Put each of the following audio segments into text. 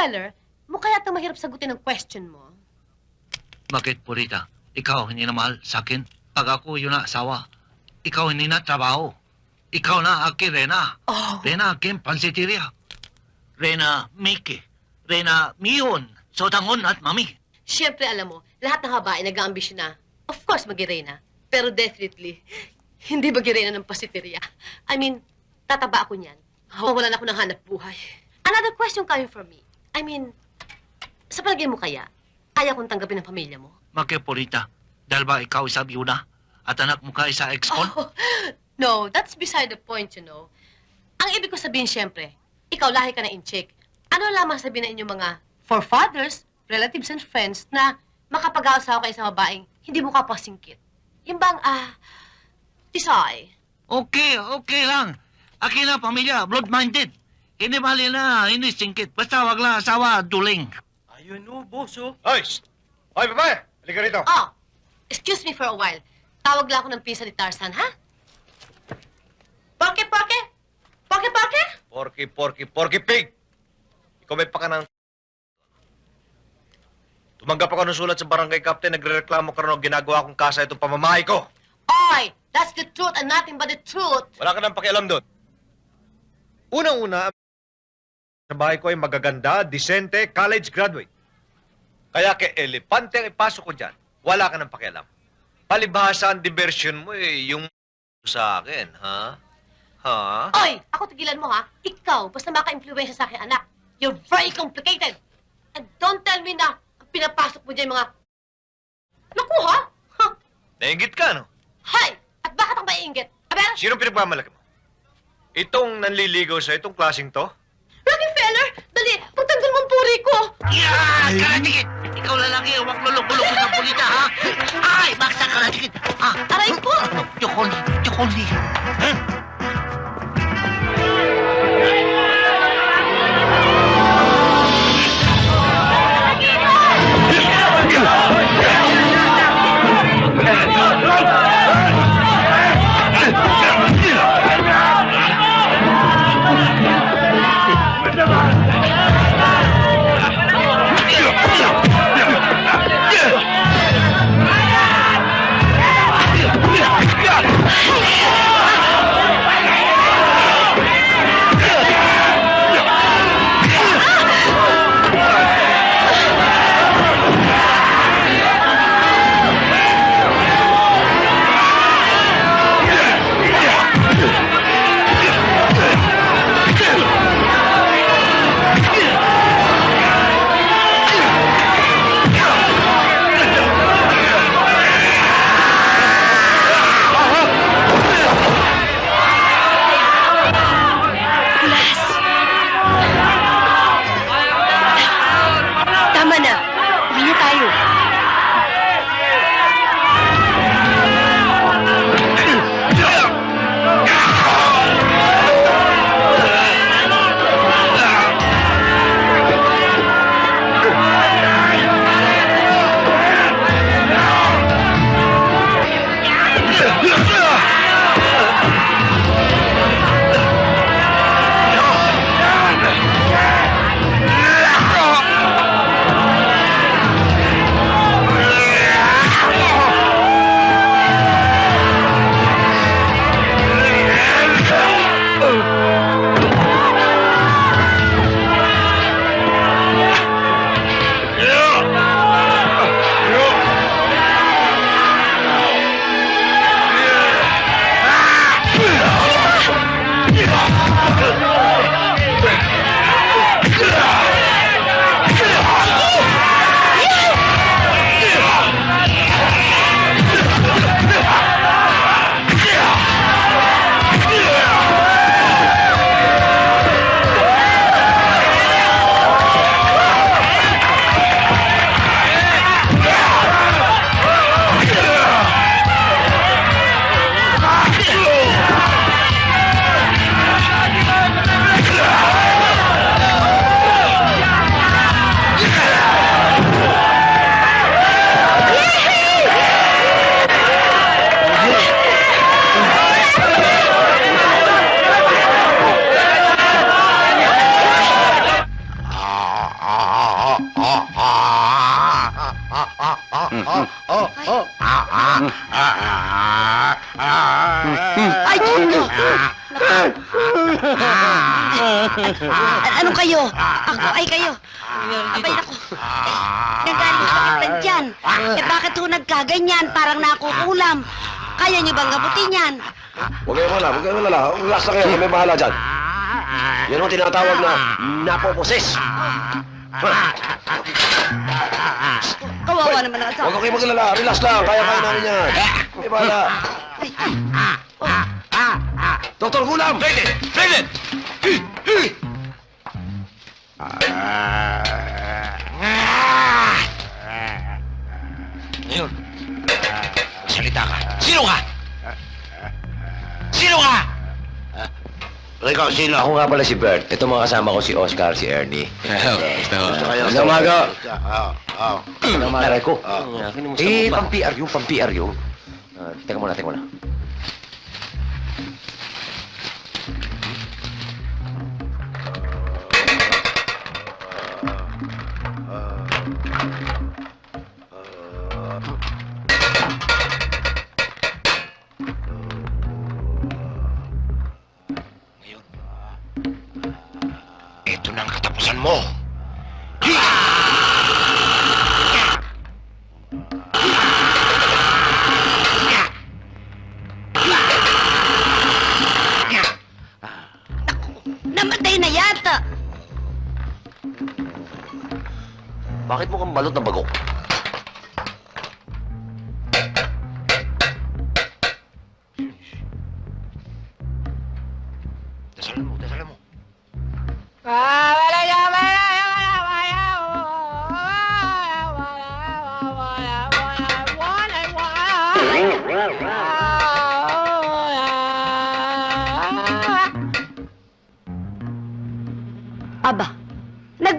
Feller, mukha yata mahirap sagutin ang question mo. Bakit, Purita? Ikaw hindi na mahal sa akin? Pag ako yun na asawa, ikaw hindi na trabaho. Ikaw na akin, Rena. Oh, Rena akin, pansitiria. Rena, Miki. Rena, Mion. Sotangon at Mami. Siyempre, alam mo, lahat ng babae nag-aambisyon na, of course, mag-irena. Pero definitely, hindi mag-irena ng pasiteria. I mean, tataba ako niyan. Mawalan ako ng hanap buhay. Another question coming from me. I mean, sa palagay mo kaya, kaya kong tanggapin ang pamilya mo? Bakit, Purita? Dahil ba ikaw isa biyuna? At anak mo ka isa ex-con? Oh, no, that's beside the point, you know. Ang ibig ko sabihin, siyempre, ikaw lahi ka na in-check. Ano lamang sabihin ng inyong mga forefathers, relatives, and friends na makapag-aasawa kayo sa babaeng hindi mo kapasingkit? Yung bang, ah, tisay. Okay, okay lang. Akin na pamilya, blood-minded. Hindi mali na, hindi singkit. Basta wag lang asawa, duling. Ayun o, boss oh. Hoy! shh! Hoy, babae! Halika rito. Oh, excuse me for a while. Tawag lang ako ng pisa ni Tarzan, ha? Porke, porke? Porke, porke? Porky, porky, porky pig! Ikaw may paka ng... Tumanggap ako ng sulat sa barangay captain, nagre-reklamo ka rin ng ginagawa kong kasa itong pamamahay ko. Oy, that's the truth and nothing but the truth. Wala ka nang pakialam doon. Unang-una, sa bahay ko ay magaganda, disente, college graduate. Kaya kay elepante ang ipasok ko dyan, wala ka nang pakialam. Palibhasa ang diversion mo eh, yung sa akin, ha? Ha? Oy, ako tigilan mo ha. Ikaw, basta maka-influensya sa akin, anak. You're very complicated. And don't tell me na ang pinapasok mo dyan yung mga... Naku ha? Ha? Nainggit ka, no? Hay! At bakit ang maiinggit? Aber, Sino pinagmamalaki mo? Itong nanliligaw sa itong klaseng to? Rockefeller! Dali, pagtanggol mo ang puri ko! Yan! Karatikit! Ikaw lalaki, huwag lulok-lulok sa pulita, ha? Ay, baksa karatikit! Ah, Aray ko! Chokoli, chokoli. A- Ano kayo? Ako ay kayo. Abay ako. Nagaling sa kapitan dyan. Eh bakit ho nagkaganyan? Parang nakukulam. Kaya niyo bang gabutin yan? Huwag kayong wala, huwag kayong wala. Relax na kayo, kami bahala dyan. Yan ang tinatawag na napoposes. Kawawa naman ang Huwag asawa. kayong maglala, relax lang, kaya-kaya namin yan. Kami bahala. Doktor Gulam! Ready! Ready! Ngayon, salita ka. Sino ka? Sino ka? Ikaw, sino? Ako nga pala si Bert. Ito mga kasama ko si Oscar, si Ernie. Magandang umaga. Magandang umaga. ko. Eh, pang-PR yung, pang-PR yung. Ah, teka muna, teka muna. Katapusan mo. Namatay na yata. Bakit mo kang balot na bago?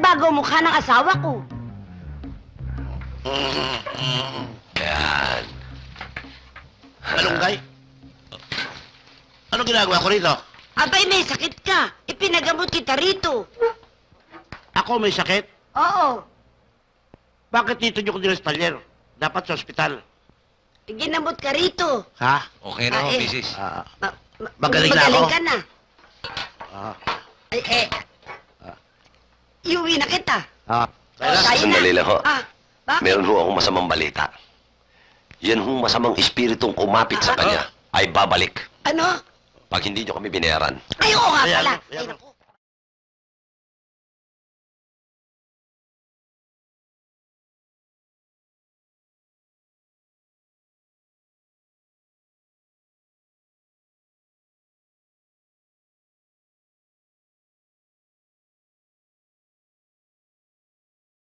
Nagbago mukha ng asawa ko. Yan. Malunggay? Ano ginagawa ko rito? Abay, may sakit ka. Ipinagamot kita rito. Ako may sakit? Oo. Bakit dito nyo ko dinespalyer? Dapat sa ospital. Ginamot ka rito. Ha? Okay na Ah, ho, eh. misis. Ah, Ma- ma- Magaling na magaling ako? ka na. ah, Eh, eh. Iuwi na kita. ah. Oh, tayo Sandali na. lang ho. Ah, bakit? Meron ho akong masamang balita. Yan hong masamang espiritong kumapit sa kanya ay babalik Ano? pag hindi nyo kami binayaran. Ay, oo nga pala. ayan. Ay, naku.